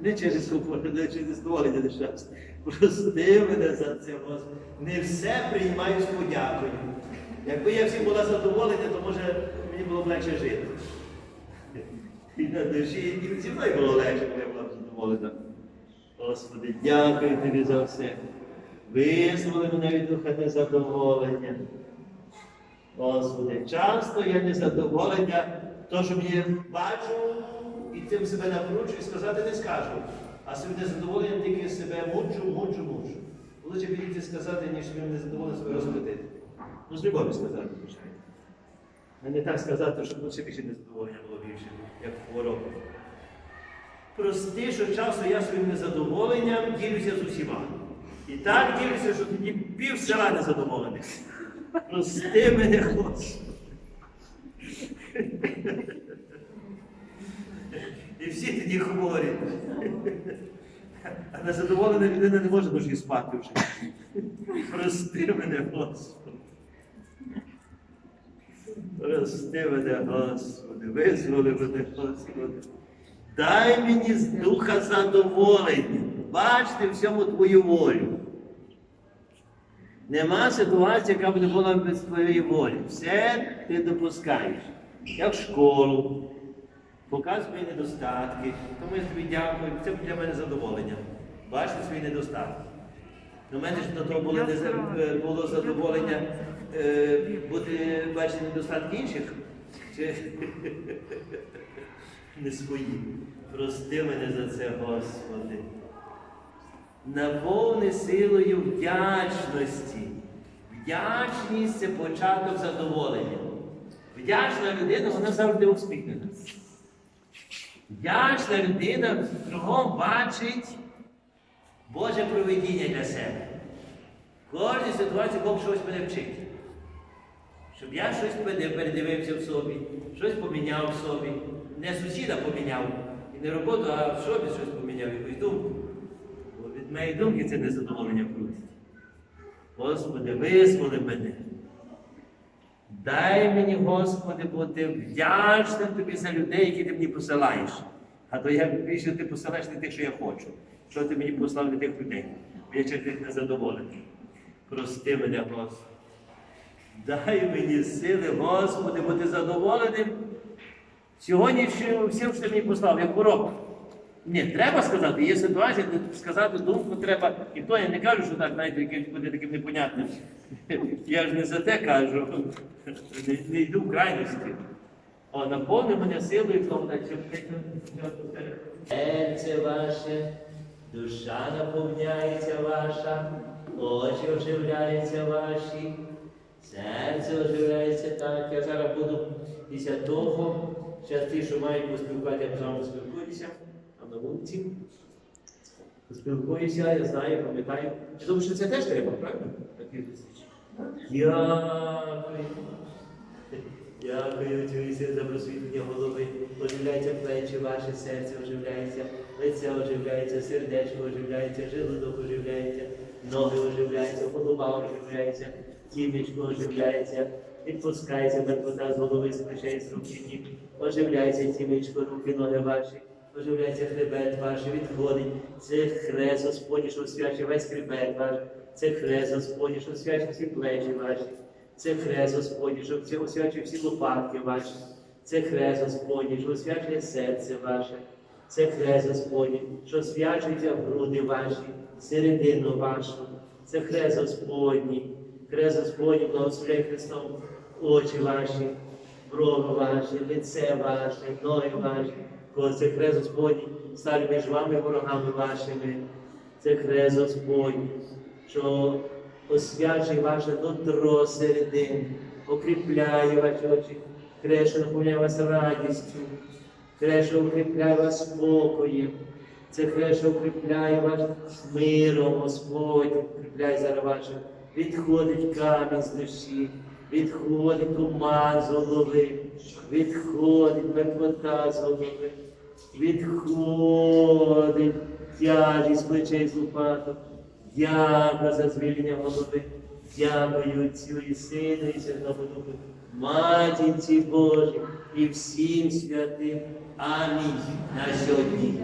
Не через комфорт, не через задоволення не щастя. Прости мене за це, Господи. Не все приймаю з подякою. Якби я всім була задоволена, то може мені було б легше жити. І на душі, і зі мною було легше, коли я була б задоволена. Господи, дякую тобі за все. Визволи мене від духа незадоволення. Господи, часто я незадоволення, то, що мені бачу, і тим себе накручую, сказати не скажу. А собі незадоволення тільки себе мучу, мучу, мучу. Лучше більше сказати, ніж він незадоволений себе розпитати. Ну, з любові сказати, звичайно. А не так сказати, щоб лучше більше незадоволення було більше, як хвороба. Прости, що часу я своїм незадоволенням ділюся з усіма. І так ділюся, що тоді пів села незадоволених. Прости мене, Господи. І хворі. А незадоволена людина не може душі спати вже. Прости мене, Господи. Прости мене, Господи, визволи мене, Господи. Дай мені з духа задоволення. Бачити всьому твою волю. Нема ситуації, яка б не була без твоєї волі. Все ти допускаєш. Як школу. Показуй мої недостатки. Тому я тобі дякую. Це для мене задоволення. Бачити свої недостатки. У мене ж до того було, не е, було задоволення е, бути, бачити недостатки інших. Чи не свої. Прости мене за це, Господи. Наповни силою вдячності. Вдячність це початок задоволення. Вдячна людина, вона завжди усміхнена. Вдячна людина кругом бачить Боже проведіння для себе. В кожній ситуації Бог щось мене вчить. Щоб я щось передивився в собі, щось поміняв в собі. Не сусіда поміняв, і не роботу, а в собі щось поміняв, якусь думку. Бо від моєї думки це незадоволення крутить. Господи, визволи мене. Дай мені, Господи, бути вдячним тобі за людей, які ти мені посилаєш. А то я більше ти посилаєш не тих, що я хочу. Що ти мені послав не тих людей. Я через них незадоволений. Прости мене, Господи. Дай мені сили, Господи, бути задоволеним. Сьогодні всім, що ти мені послав, як урок. Ні, треба сказати, є ситуація, де сказати думку треба. І то я не кажу, що так, знаєте, якийсь буде таким непонятним. Я ж не за те кажу, не, не йду в крайності. О, наповни мене силою тому, так, щоб серце ваше, душа наповняється ваша, очі оживляються ваші, серце оживляється так. Я зараз буду після того, зараз ті, що мають поспілкувати, я з вами спілкуюся, там на вулиці. Поспілкуюся, я знаю, пам'ятаю. Я думаю, що це теж треба, правильно? Такі зустрічі. Дякую. Дякую, Отцю за просвітлення голови. Оживляються плечі, ваше серце оживляється, лице оживляється, сердечко оживляється, желудок оживляється, ноги оживляються, голова оживляється, тімечко оживляється, відпускається мертвота з голови, з плечей, з рук і ніг. Оживляється тімечко, руки, ноги ваші. Оживляється хребет ваш, відходить. Це хрест Господній, що освячує весь хребет ваш. Це хрест Господній, що освячує всі плечі ваші. Це хрест Господній, що освячує всі лопатки ваші. Це хрест Господній, що освячує серце ваше. Це хрест Господній, що освячується груди ваші, середину вашу. Це хрест Господній. Хрест Господній благословляє Христом очі ваші, брови ваші, лице ваше, ноги ваші. Коли це хрест Господній, стали між вами ворогами вашими. Це хрест Господній, що освячує ваше нутро середин, укріпляє ваші очі, хрест, що наповняє вас радістю, хрест, що укріпляє вас спокоєм. Це хрест, що укріпляє вас миром, Господь, укріпляє зараз ваше. Відходить камінь з душі, відходить туман з голови, відходить мертвота з голови, відходить тяжість плечей з лопаток. Дякую за звільнення голови. Дякую Отцю і Сину і Святому Духу, Матінці Божій і всім святим. Амінь. На сьогодні.